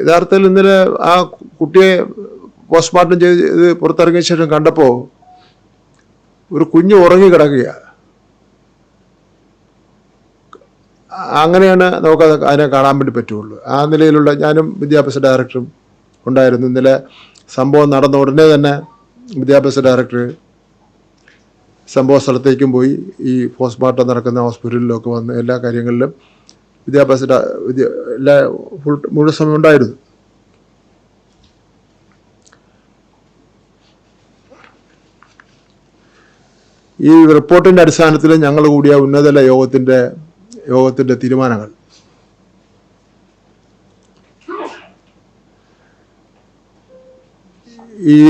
യഥാർത്ഥത്തിൽ ഇന്നലെ ആ കുട്ടിയെ പോസ്റ്റ്മോർട്ടം ചെയ്ത് പുറത്തിറങ്ങിയ ശേഷം കണ്ടപ്പോൾ ഒരു കുഞ്ഞ് ഉറങ്ങി കിടക്കുകയാണ് അങ്ങനെയാണ് നമുക്ക് അത് അതിനെ കാണാൻ വേണ്ടി പറ്റുള്ളൂ. ആ നിലയിലുള്ള ഞാനും വിദ്യാഭ്യാസ ഡയറക്ടറും ഉണ്ടായിരുന്നു. ഇന്നലെ സംഭവം നടന്ന ഉടനെ തന്നെ വിദ്യാഭ്യാസ ഡയറക്ടർ സംഭവ സ്ഥലത്തേക്കും പോയി. ഈ പോസ്റ്റ്മോർട്ടം നടക്കുന്ന ഹോസ്പിറ്റലിലൊക്കെ വന്ന് എല്ലാ കാര്യങ്ങളിലും വിദ്യാഭ്യാസ വിദ്യ എല്ലാ ഫുൾ മുഴുവൻ സമയം ഉണ്ടായിരുന്നു. ഈ റിപ്പോർട്ടിന്റെ അടിസ്ഥാനത്തിൽ ഞങ്ങൾ കൂടിയ ഉന്നതതല യോഗത്തിന്റെ യോഗത്തിന്റെ തീരുമാനങ്ങൾ. ഈ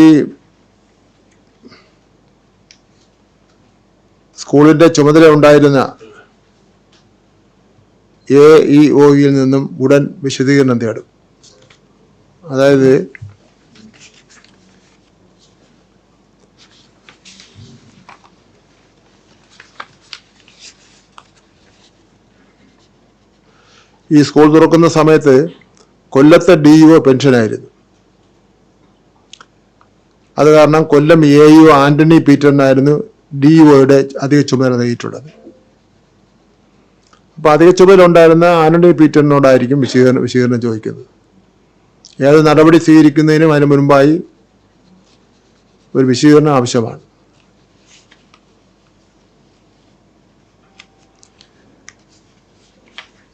സ്കൂളിന്റെ ചുമതല ഉണ്ടായിരുന്ന എ ഇ ഒയിൽ നിന്നും ഉടൻ വിശദീകരണം തേടും. അതായത് ഈ സ്കൂൾ തുറക്കുന്ന സമയത്ത് കൊല്ലത്തെ ഡി യു പെൻഷനായിരുന്നു അത് കാരണം കൊല്ലം എ യു ആന്റണി പീറ്ററിനായിരുന്നു ഡി യുഒയുടെ അധിക ചുമതല നൽകിയിട്ടുള്ളത്. അപ്പൊ അധിക ചുമതല ഉണ്ടായിരുന്ന ആന്റണി പീറ്ററിനോടായിരിക്കും വിശീകരണം വിശീകരണം ചോദിക്കുന്നത്. ഏത് നടപടി സ്വീകരിക്കുന്നതിനും അതിന് മുൻപായി ഒരു വിശീകരണം ആവശ്യമാണ്.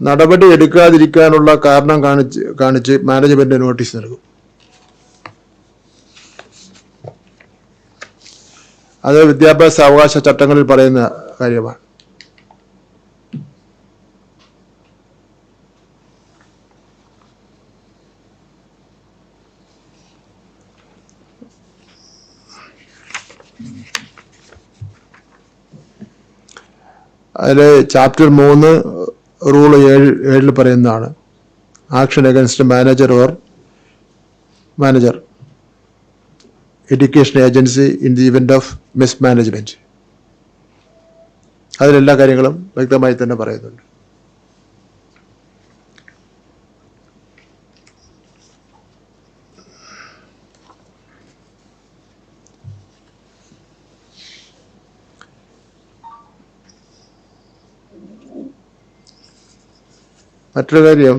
നടപടി എടുക്കാതിരിക്കാനുള്ള കാരണം കാണിച്ച് കാണിച്ച് മാനേജ്മെന്റ് നോട്ടീസ് നൽകും. അത് വിദ്യാഭ്യാസ അവകാശ ചട്ടങ്ങളിൽ പറയുന്ന കാര്യമാണ്. അതിൽ ചാപ്റ്റർ മൂന്ന് റൂൾ ഏഴ് ഏഴിൽ പറയുന്നതാണ്. Action against manager or manager education agency in the event of mismanagement അതിലെല്ലാ കാര്യങ്ങളും വ്യക്തമായി തന്നെ പറയുന്നുണ്ട്. മറ്റൊരു കാര്യം.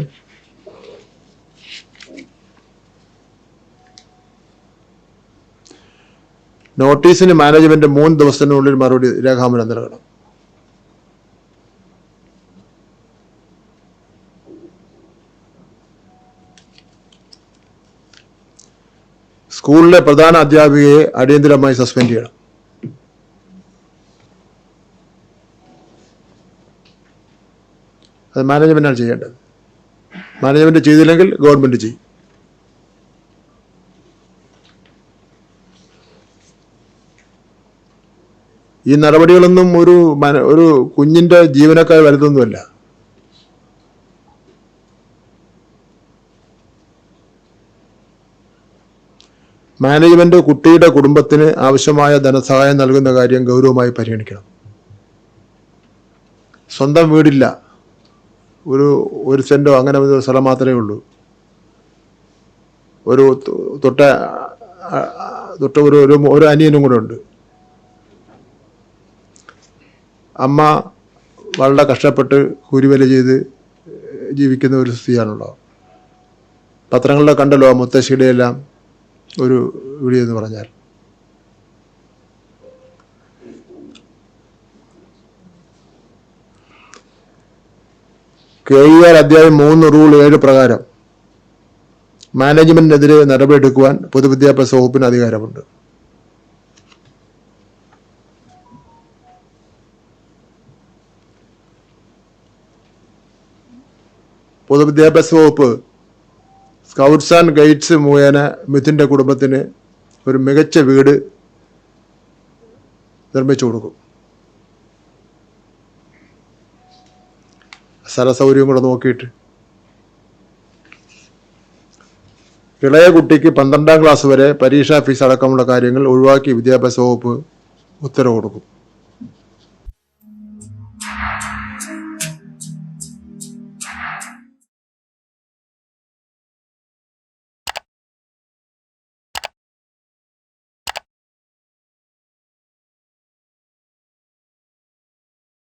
നോട്ടീസിന് മാനേജ്മെന്റ് മൂന്ന് ദിവസത്തിനുള്ളിൽ മറുപടി രേഖാമൂലം നൽകണം. സ്കൂളിലെ പ്രധാന അധ്യാപികയെ അടിയന്തിരമായി സസ്പെൻഡ് ചെയ്യണം. അത് മാനേജ്മെന്റാണ് ചെയ്യേണ്ടത്. മാനേജ്മെന്റ് ചെയ്തില്ലെങ്കിൽ ഗവൺമെന്റ് ചെയ്യും. ഈ നടപടികളൊന്നും ഒരു ഒരു കുഞ്ഞിന്റെ ജീവനക്കാർ വലുതൊന്നുമല്ല മാനേജ്മെന്റ് കുട്ടിയുടെ കുടുംബത്തിന് ആവശ്യമായ ധനസഹായം നൽകുന്ന കാര്യം ഗൗരവമായി പരിഗണിക്കണം. സ്വന്തം വീടില്ല. ഒരു ഒരു സെന്റോ അങ്ങനെ ഒരു സ്ഥലം മാത്രമേ ഉള്ളൂ. ഒരു തൊട്ട തൊട്ട ഒരു ഒരു ഒരു അനിയനും കൂടെ ഉണ്ട്. അമ്മ വളരെ കഷ്ടപ്പെട്ട് കൂലിവേല ചെയ്ത് ജീവിക്കുന്ന ഒരു സ്ത്രീയാണുള്ളത് പത്രങ്ങളിലെ കണ്ടല്ലോ മുത്തശ്ശിയുടെ എല്ലാം ഒരു വീഡിയോ എന്ന് പറഞ്ഞാൽ. കെ ഇ ആർ അധ്യായം മൂന്ന് റൂൾ ഏഴ് പ്രകാരം മാനേജ്മെന്റിനെതിരെ നടപടിയെടുക്കുവാൻ പൊതുവിദ്യാഭ്യാസ വകുപ്പിന് അധികാരമുണ്ട്. പൊതുവിദ്യാഭ്യാസ വകുപ്പ് സ്കൗട്ട്സ് ആൻഡ് ഗൈഡ്സ് മുഖേന മിഥുന്റെ കുടുംബത്തിന് ഒരു മികച്ച വീട് നിർമ്മിച്ചു കൊടുക്കും. സ്ഥല സൗകര്യം കൂടെ നോക്കിയിട്ട്. ഇളയ കുട്ടിക്ക് പന്ത്രണ്ടാം ക്ലാസ് വരെ പരീക്ഷാ ഫീസ് അടക്കമുള്ള കാര്യങ്ങൾ ഒഴിവാക്കി വിദ്യാഭ്യാസ വകുപ്പ് ഉത്തരവ് കൊടുക്കും.